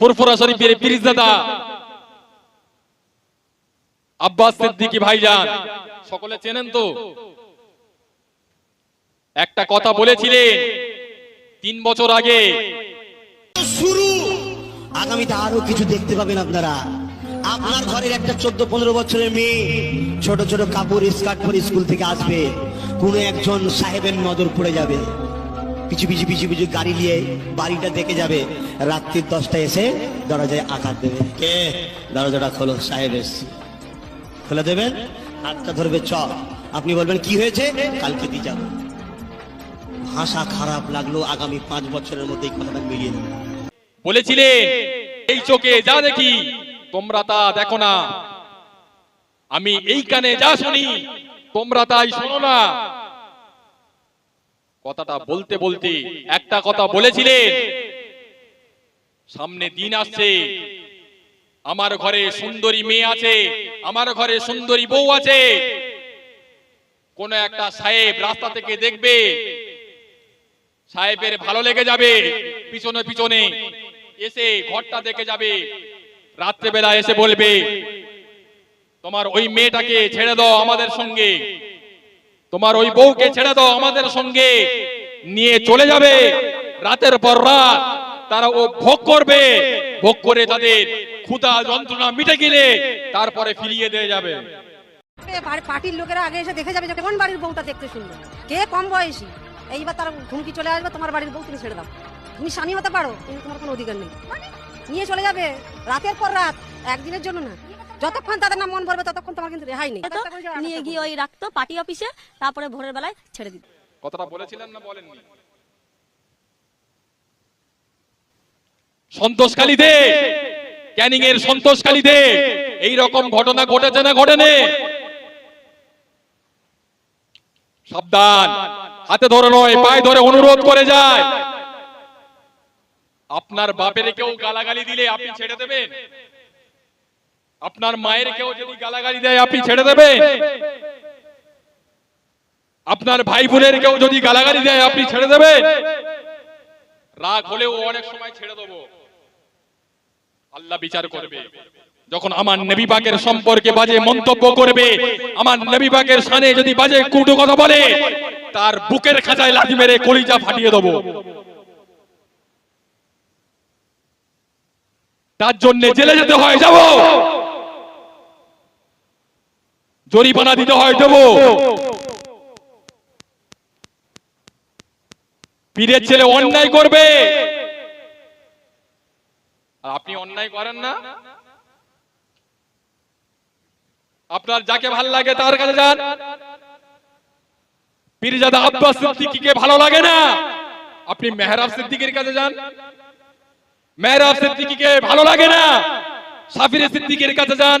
ফুরফুরা শরীফের পীরজাদা আব্বাস সিদ্দিকী ভাইজান, সকলে চেনেন তো? একটা কথা বলেছিলেন, তিন বছর আগে। শুরু। আগামীতে আরও কিছু দেখতে পাবেন আপনারা। আপনার ঘরের একটা চোদ্দ পনেরো বছরের মেয়ে ছোট ছোট কাপড়, স্কার্ট পরে স্কুল থেকে আসবে। কোনো একজন সাহেবের নজর পড়ে যাবে। পিছু পিছু পিছু পিছু গাড়ি নিয়ে বাড়িটা দেখে যাবে। রাত্রির দশটায় এসে দরজায় আঘাত দেবে। কে? দরজাটা খোলো, সাহেব এসছে। খুলে দেবেন? হাতটা ধরবে, চ। আপনি বলবেন, কি হয়েছে? কালকে দিয়ে যাব। ভাষা খারাপ লাগল, আগামী পাঁচ বছরের মধ্যে এই কথাটা মিলিয়ে দেবে। বলেছিলেন এই চোখে যা দেখি, তোমরা তা দেখো না। আমি এই কানে যা শুনি, তোমরা তাই শোনো না। কথাটা বলতে বলতে একটা কথা বলেছিলেন। সামনে দিন আসছে। আমার ঘরে সুন্দরী মেয়ে আছে। আমার ঘরে সুন্দরী বউ আছে। কোন একটা সাহেব রাস্তা থেকে দেখবে। সাহেবের ভালো লেগে যাবে। পিছনে পিছনে এসে ঘরটা দেখে যাবে। রাত্রেবেলা এসে বলবে তোমার ওই মেয়েটাকে ছেড়ে দাও আমাদের সঙ্গে। তোমার ওই বউকে ছেড়ে দাও আমাদের সঙ্গে। নিয়ে চলে যাবে। রাতের পর রাত তারা ও ভোগ করবে। ভোগ করে তাদের ক্ষুধা যন্ত্রণা মিটে গেলে তারপরে ফিরিয়ে দিয়ে যাবে। পার্টির লোকেরা আগে এসে দেখে যাবে কোন বাড়ির বউটা দেখতে সুন্দর। কে কম বয়সী? এইবার তারা ঘুমকি চলে আসবে, তোমার বাড়ির বউ তুমি ছেড়ে দাও। তুমি স্বামী হতে পারো, কিন্তু তোমার কোনো অধিকার নেই। নিয়ে চলে যাবে, রাতের পর রাত, একদিনের জন্য না। যতক্ষণ তাদের নাম মন ভরবে ততক্ষণ তোমার কিন্তু রেহাই নেই। নিয়ে গিয়ে ওই রাখতো পার্টি অফিসে তারপরে ভোরের বেলায় ছেড়ে দিত। কথাটা বলেছিলেন না বলেননি? সন্তোষকালীতে ক্যানিং এর সন্তোষকালীতে এই রকম ঘটনা ঘটেছে না ঘটেনি? সাবধান হাতে ধরে নয় পায়ে ধরে অনুরোধ করে যায়। আপনার বাপের কেউ গালাগালি দিলে আপনি ছেড়ে দেবেন? আপনার মায়ের কেউ যদি গালাগালি দেয় আপনি ছেড়ে দেবেন আপনার ভাই বোনের কেউ যদি গালাগালি দেয় আপনি ছেড়ে দেবেন রাগ হলেও অনেক সময় ছেড়ে দেবো। আল্লাহ বিচার করবে। যখন আমার নবী পাকের সম্পর্কে বাজে মন্তব্য করবে আমার নবী পাকের সানে যদি বাজে কুটু কথা বলে তার বুকের খাঁচায় লাঠি মেরে কলিজা ফাটিয়ে দেবো। তার জন্য জেলে যেতে হয় যাব। জরিমানা দিতে হয় দেবো পীরের ছেলে অন্যায় করবে। আপনি অন্যায় করেন না। আপনার যাকে ভালো লাগে তার কাছে যান। পীরজাদা আব্বাস সিদ্দিকীকে ভালো লাগে না। আপনি মেহরাব সিদ্দিকের কাছে যান। মেহরাব সিদ্দিকীকে ভালো লাগে না। সাফির সিদ্দিকের কাছে যান।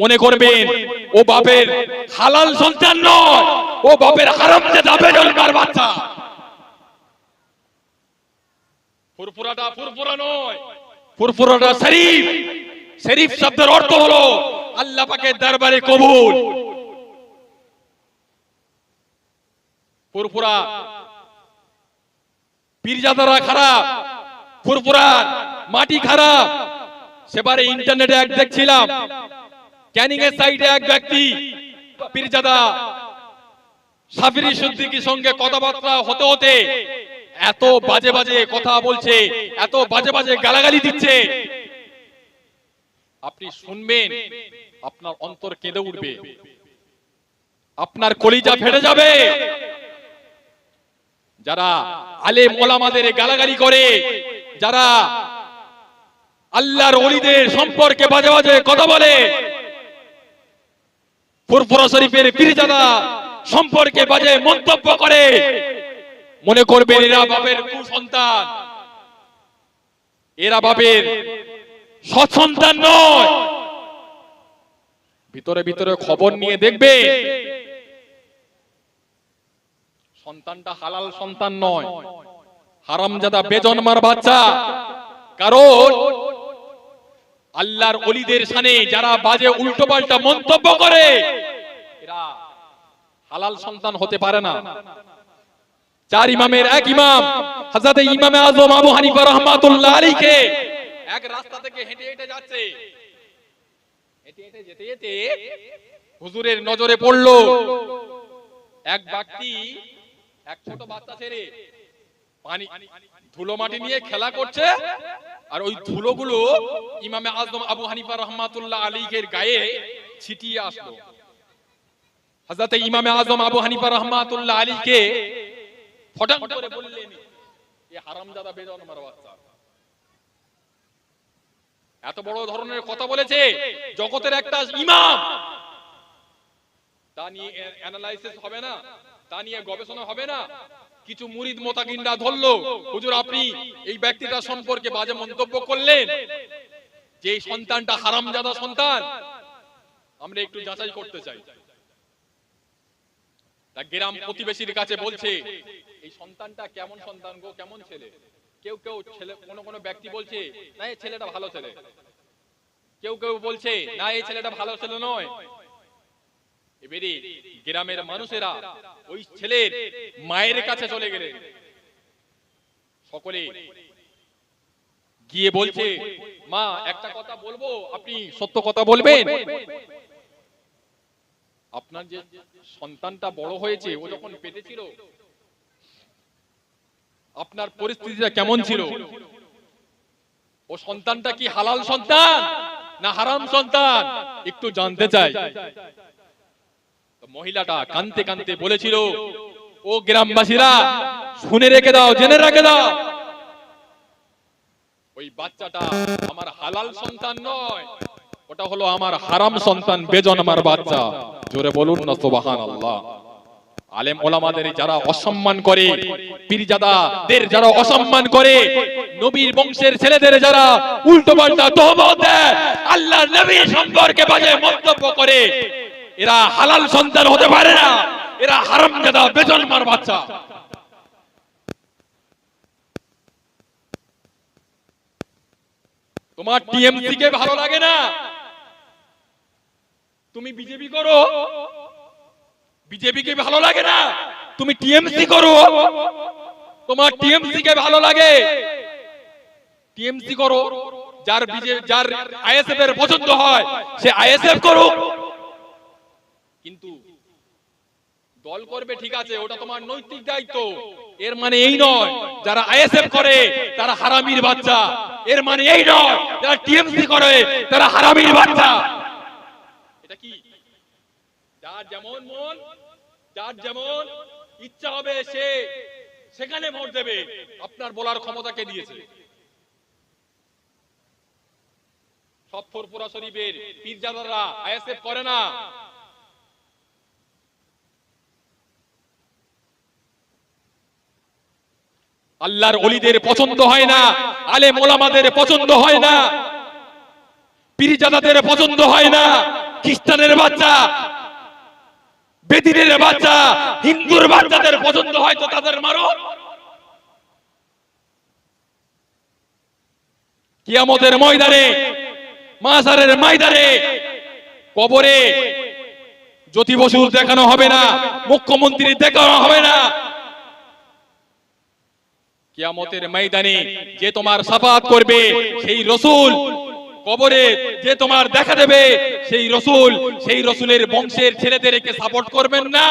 মনে করবেন, ও বাপের হালাল সন্তান নয়, ও বাপের হারাম যে যাবে জন্মার বাচ্চা। ফুরফুরাটা ফুরফুরা নয়, ফুরফুরাটা শরীফ। শরীফ শব্দের অর্থ হলো, আল্লাহ পাকের দরবারে কবুল। ফুরফুরা পীরজাদারা খারাপ, ফুরফুরার মাটি খারাপ, সেবারে ইন্টারনেটে এক দেখছিলাম ক্যানিং এর সাইডে এক ব্যক্তি, পীরজাদা সাফিরি সিদ্দিকীর সঙ্গে কথাবার্তা হতে হতে এত বাজে বাজে কথা বলছে, এত বাজে বাজে গালাগালি দিচ্ছে। আপনি শুনবেন, আপনার অন্তর কেঁদে উঠবে। আপনার কলিজা ফেটে যাবে। যারা আলে মোলামাদের গালাগালি করে, যারা আল্লাহর অলিদের সম্পর্কে বাজে বাজে কথা বলে ফুরফুরা শরীফের পীরজাদা সম্পর্কে বাজে মন্তব্য করে। মনে করবেন এরা বাপের কুসন্তান। এরা বাপের সৎসন্তান নয়। ভিতরে ভিতরে খবর নিয়ে দেখবে, সন্তানটা হালাল সন্তান নয়। হারামজাদা বেজন্মার বাচ্চা। কারণ আল্লাহর অলিদের সানে যারা বাজে উল্টো পাল্টা মন্তব্য করে হালাল সন্তান হতে পারে না। চার ইমামের এক ইমাম, হযরত ইমামে আজম আবু হানিফা রাহমাতুল্লাহ আলাইহি, এক রাস্তা থেকে হেঁটে হেঁটে যাচ্ছে। হেঁটে হেঁটে যেতে যেতে হুজুরের নজরে পড়ল, এক ব্যক্তি, এক ছোট বাচ্চা পানি, ধুলো মাটি নিয়ে খেলা করছে, আর ওই ধুলোগুলো ইমামে আজম আবু হানিফা রহমাতুল্লাহ আলীকের গায়ে ছিটিয়ে আসলো। হযরত ইমামে আজম আবু হানিফা রহমাতুল্লাহ আলীকে ফটাং করে বললেন, এ হারামজাদা বেজন্মার বাচ্চা। এত বড় ধরনের কথা বলেছে, জগতের একটা ইমাম। তা নিয়ে অ্যানালাইসিস হবে না, তা নিয়ে গবেষণা হবে না। কিছু মুরিদ মোতাকিনরা ধরলো, হুজুর, আপনি এই ব্যক্তিটা সম্পর্কে বাজে মন্তব্য করলেন যে সন্তানটা হারামজাদা সন্তান। আমরা একটু যাচাই করতে চাই। তা গ্রাম প্রতিবেশীর কাছে বলছে, এই সন্তানটা কেমন সন্তান গো? কেমন ছেলে? কেউ কেউ ছেলে, কোন কোন ব্যক্তি বলছে, না, এই ছেলেটা ভালো ছেলে। কেউ কেউ বলছে, না, এই ছেলেটা ভালো ছেলে নয়। এবারে গ্রামের মানুষেরা ওই ছেলের মায়ের কাছে চলে গেলে। সকলে গিয়ে বলছে, মা, একটা কথা বলব, আপনি সত্য কথা বলবেন? আপনার যে সন্তানটা বড় হয়েছে, ও যখন পেটে ছিল আপনার পরিস্থিতিটা কেমন ছিল? ও সন্তানটা কি হালাল সন্তান না হারাম সন্তান? একটু জানতে চাই। মহিলাটা কানতে কানতে বলেছিল, ও গ্রামবাসীরা, শুনে রেখে দাও, জেনে রেখে দাও। ওই বাচ্চাটা আমার হালাল সন্তান নয়, ওটা হলো আমার হারাম সন্তান, বেজন আমার বাচ্চা। জোরে বলুন না সুবাহান আল্লাহ আলেম ওলামাদের যারা অসম্মান করে, পীরজাদাদের যারা অসম্মান করে, নবীর বংশের ছেলেদের যারা উল্টো পাল্টা তহমত দেয়, আল্লাহর নবী সম্পর্কে বাজে মন্তব্য করে, এরা হালাল সন্তান হতে পারে না, এরা হারামজাদা বেজন্মার বাচ্চা। তোমার টিএমসি কে ভালো লাগে না? তুমি বিজেপি করো? বিজেপি কে ভালো লাগে না? তুমি টিএমসি করো? তোমার টিএমসি কে ভালো লাগে? টিএমসি করো, যার বিজে যার আইএসএফ এর পছন্দ হয়, সে আইএসএফ করো কিন্তু দল করবে ঠিক আছে, ওটা তোমার নৈতিক দায়িত্ব। এর মানে এই নয়, যারা আইএসএফ করে, তারা হারামির বাচ্চা। এর মানে এই নয়, যারা টিএমসি করে, তারা হারামির বাচ্চা। যার যেমন মন, যার যেমন ইচ্ছা হবে, সে সেখানে ভোট দেবে। আপনার বলার ক্ষমতা কে দিয়েছে? সব ফুরফুরা শরীফের পীরজাদারা আইএসএফ করে না। আল্লাহর অলিদের পছন্দ হয় না, আলেম ওলামাদের পছন্দ হয় না, পীরজাদাদের পছন্দ হয় না, খ্রিস্টানের বাচ্চা বেদিনের বাচ্চা, হিন্দুর বাচ্চাদের পছন্দ হয় তো তাদের মারো। কিয়ামতের ময়দানে মাসারের ময়দানে, কবরে জ্যোতি বসুর দেখানো হবে না মুখ্যমন্ত্রী দেখানো হবে না। কিয়ামতের ময়দানে যে তোমার সাফাত করবে, সেই রসুল কবরে যে তোমার দেখা দেবে, সেই রসুল, সেই রসুলের বংশের ছেলেদেরকে সাপোর্ট করবেন না।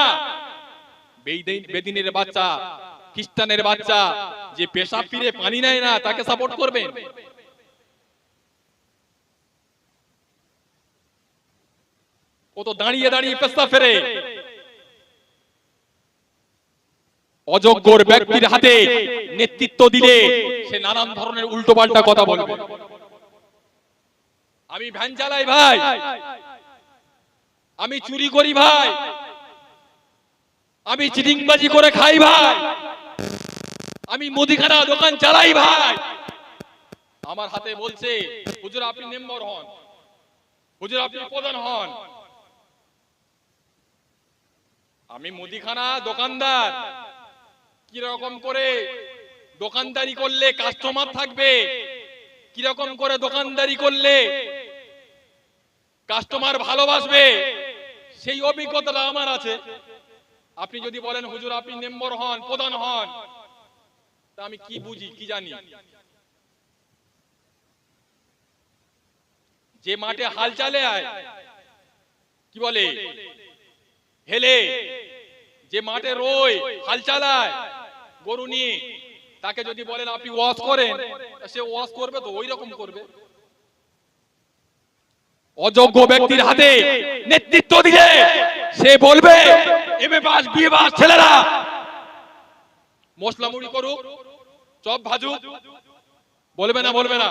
বেদিনের বাচ্চা, খ্রিস্টানের বাচ্চা, যে পেশাব ফিরে পানি নেয় না, তাকে সাপোর্ট করবেন। ও তো দাঁড়িয়ে দাঁড়িয়ে পেস্তা ফেরে অযোগ্যর ব্যক্তির হাতে নেতৃত্ব দিলে সে নানান ধরনের উল্টো পাল্টা কথা বলবে। আমি ভ্যান চালাই ভাই। আমি চুরি করি ভাই। আমি চিটিংবাজি করে খাই ভাই। আমি মুদিখানা দোকান চালাই ভাই। আমার হাতে বলছে, হুজুর, আপনি মেম্বার হন। হুজুর, আপনি প্রধান হন। আমি মুদিখানা দোকানদার। কীরকম করে দোকানদারি করলে কাস্টমার থাকবে? কীরকম করে দোকানদারি করলে কাস্টমার ভালোবাসবে। সেই অভিজ্ঞতাটা আমার আছে। আপনি যদি বলেন, হুজুর, আপনি মেম্বার হন, প্রধান হন, তা আমি কি বুঝি, কি জানি? যে মাঠে হাল চালে কি বলে? হেলে। যে মাঠে রই হাল চালায়, গরু নিয়ে, তাকে যদি বলেন, আপনি ওয়াশ করেন সে ওয়াশ করবে তো ওই রকম করবে। অযোগ্য ব্যক্তির হাতে নেতৃত্ব দিলে সে বলবে এমএ পাস বিএ পাস ছেলেরা মশলা মুড়ি করুক চপ ভাজুক বলবে না বলবে না।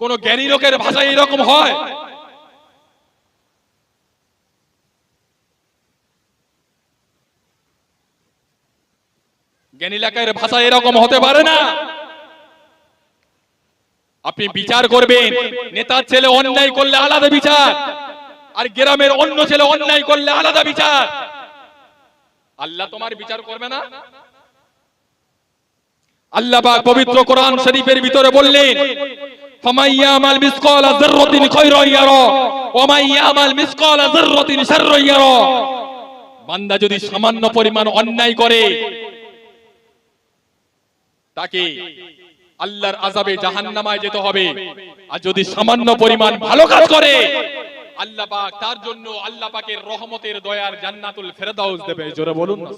কোন জ্ঞানী লোকের ভাষা এরকম হয়? জ্ঞানী লোকের ভাষা এরকম হতে পারে না? আপনি বিচার করবেন। নেতার ছেলে অন্যায় করলে আলাদা বিচার। আর গ্রামের অন্য ছেলে অন্যায় করলে আলাদা বিচার। আল্লাহ তোমার বিচার করবে না? আল্লাহ পবিত্র কোরআন শরীফের ভিতরে বললেন ফামাইয়ামাল মিসকালা যাররাতিন খায়রান ইয়ারা ওয়া মাইয়ামাল মিসকালা যাররাতিন শাররান ইয়ারা। বান্দা যদি সামান্য পরিমাণ অন্যায় করে, তাকে আল্লাহর আজাবে জাহান্নামায় যেতে হবে। আর যদি সামান্য পরিমাণ ভালো কাজ করে, আল্লাহ পাক তার জন্য আল্লাহ পাকের রহমতের দয়ার জান্নাতুল ফেরদাউস দেবে। জোরে বলুন না।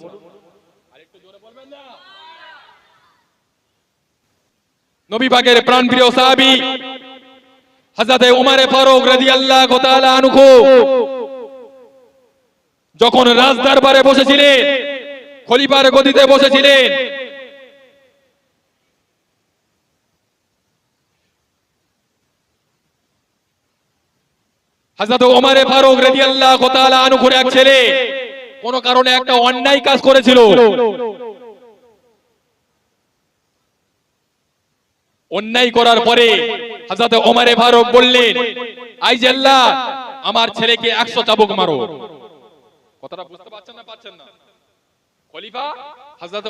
নবী পাকের প্রাণপ্রিয় সাহাবী হযরতে উমরে ফারুক রাদিয়াল্লাহু তাআলা আনহু যখন রাজ দরবারে বসেছিলেন, খলিফার গদিতে বসেছিলেন কোন কারণে একটা অন্যায় কাজ করেছিল। অন্যায় করার পরে ওমর ফারুক বললেন, আই যে আমার ছেলেকে 100 চাবুক মারো। কথাটা বুঝতে পারছেন না পাচ্ছেন না? খলিফা হযরত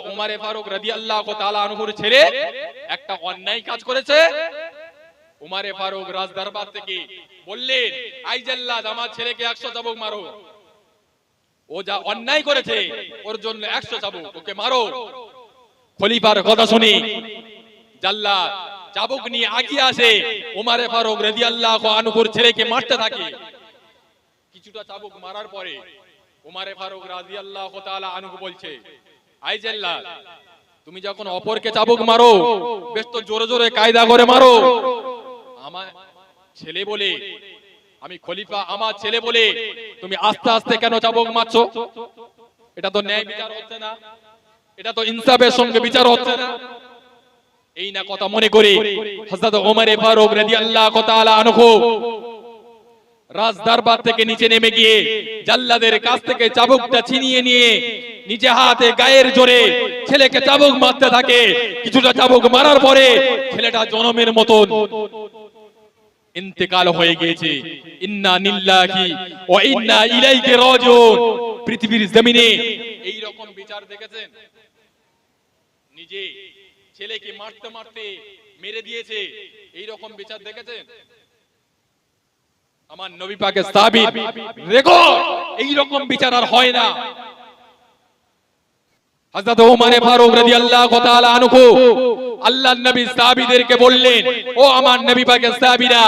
ছেলে একটা অন্যায় কাজ করেছে উমারে ফারুক রাজ দরবার থেকে বললেন আইজাল্লাদ আমার ছেলেকে একশো চাবুক মারো। ও যা অন্যায় করেছে, ওর জন্য একশো চাবুক, ওকে মারো। খলিফার কথা শুনি জাল্লা চাবুক নিয়ে আগিয়ে আসে, উমারে ফারুক রেদি আল্লাহ আনুকুর ছেলেকে মারতে থাকে। কিছুটা চাবুক মারার পরে উমারে ফারুক রাজি আল্লাহ আনুকু বলছে আইজাল্লাহ তুমি যখন অপরকে চাবুক মারো, বেশ তো জোরে জোরে কায়দা করে মারো। আমার ছেলে বলে, আমি খলিফা আমার ছেলে বলে তুমি আস্তে আস্তে কেন এটা তো ন্যায় বিচার হচ্ছে না। এটা তো ইনসাফের সঙ্গে বিচার হচ্ছে না। এই না কথা মনে করে ফারুক তাআলা আনহু থেকে নিচে নেমে গিয়ে জাল্লাদের কাছ থেকে চাবুকটা ছিনিয়ে নিয়ে নিজে হাতে গায়ের জোরে ছেলেকে চাবুক মারতে থাকে। কিছুটা চাবুক মারার পরে ছেলেটা জনমের মতন ইন্তেকাল হয়ে গিয়েছে। ইন্না নিল্লাহি ওয়া ইন্না ইলাইহি রাজিউন। পৃথিবীর জমিনে এই রকম বিচার দেখেছেন? নিজে ছেলেকে মারতে মারতে মেরে দিয়েছে। এই রকম বিচার দেখেছেন? আমার নবী পাকের সাহাবী রেকর্ড। এই রকম বিচার আর হয় না। হযরত ওমর ফারুক রাদিয়াল্লাহু তাআলা আনহু, আল্লাহর নবী সাহাবীদেরকে বললেন, ও আমার নবী পাকের সাহাবীরা,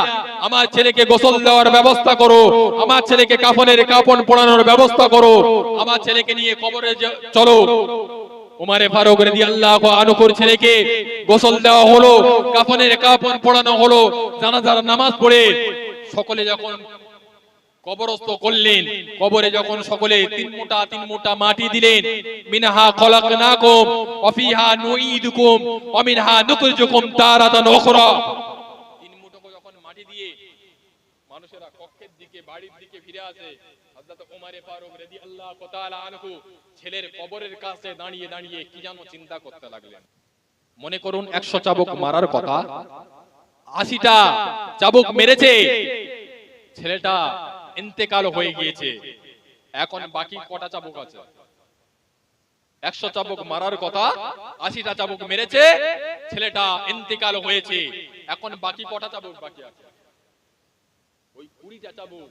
আমার ছেলেকে গোসল দেওয়ার ব্যবস্থা করো, আমার ছেলেকে কাফনের কাপন পরানোর ব্যবস্থা করো, আমার ছেলেকে নিয়ে কবরে চলো। উমারে ফারুক রাদিয়াল্লাহু আনহুর ছেলেকে গোসল দেওয়া হলো, কাফনের কাপন পরানো হলো, জানাজার নামাজ পড়ে, সকলে যখন কবরস্থ করলেন। কবরে যখন সকলে তিন মোটা তিন মোটা মাটি দিলেন, মিনহা খলাকনাকুম ওয়া ফিহা নুঈদুকুম ওয়া মিনহা নুখরিজুকুম তারাতান উখরা। তিন মুঠো যখন মাটি দিয়ে মানুষেরা কক্ষের দিকে, বাড়ির দিকে ফিরে আসে, হযরত ওমরে ফারুক রাদিয়াল্লাহু তাআলা আনহু ছেলের কবরের কাছে দাঁড়িয়ে দাঁড়িয়ে কি যেন চিন্তা করতে লাগলেন। মনে করুন 100 চাবুক মারার কথা। 80টা চাবুক মেরেছে। ছেলেটা ইন্তেকাল হয়ে গিয়েছে। এখন বাকি কটা চাবুক আছে? একশো চাবুক মারার কথা, আশিটা চাবুক মেরেছে, ছেলেটা ইন্তেকাল হয়েছে। এখন বাকি কটা চাবুক বাকি আছে? ওই কুড়িটা চাবুক।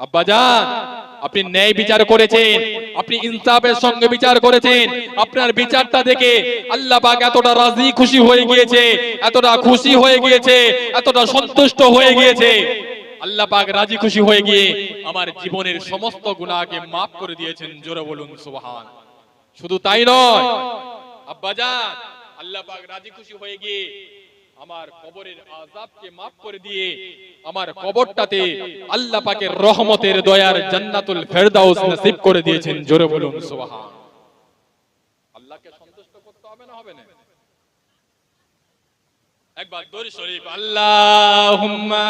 আব্বাজান আপনি ন্যায় বিচার করেছেন আপনি ইনসাফের সঙ্গে বিচার করেছেন। আপনার বিচারটা দেখে আল্লাহ পাক এতটা রাজি খুশি হয়ে গিয়েছে এতটা খুশি হয়ে গিয়েছে এতটা সন্তুষ্ট হয়ে গিয়েছে। আল্লাহ পাক রাজি খুশি হয়ে গিয়ে আমার জীবনের সমস্ত গুনাহকে মাফ করে দিয়েছেন জোরে বলুন সুবহান। শুধু তাই নয় আব্বাজান আল্লাহ পাক রাজি খুশি হয়ে গিয়ে আমার কবরের আজাবকে মাফ করে দিয়ে, আমার কবরটাতে আল্লাহ পাকের রহমতের দয়ার জান্নাতুল ফেরদাউস নসিব করে দিয়েছেন। জোরে বলুন, সুবহান। আল্লাহকে সন্তুষ্ট করতে হবে না হবে না? একবার দরি শরীফ, আল্লাহুম্মা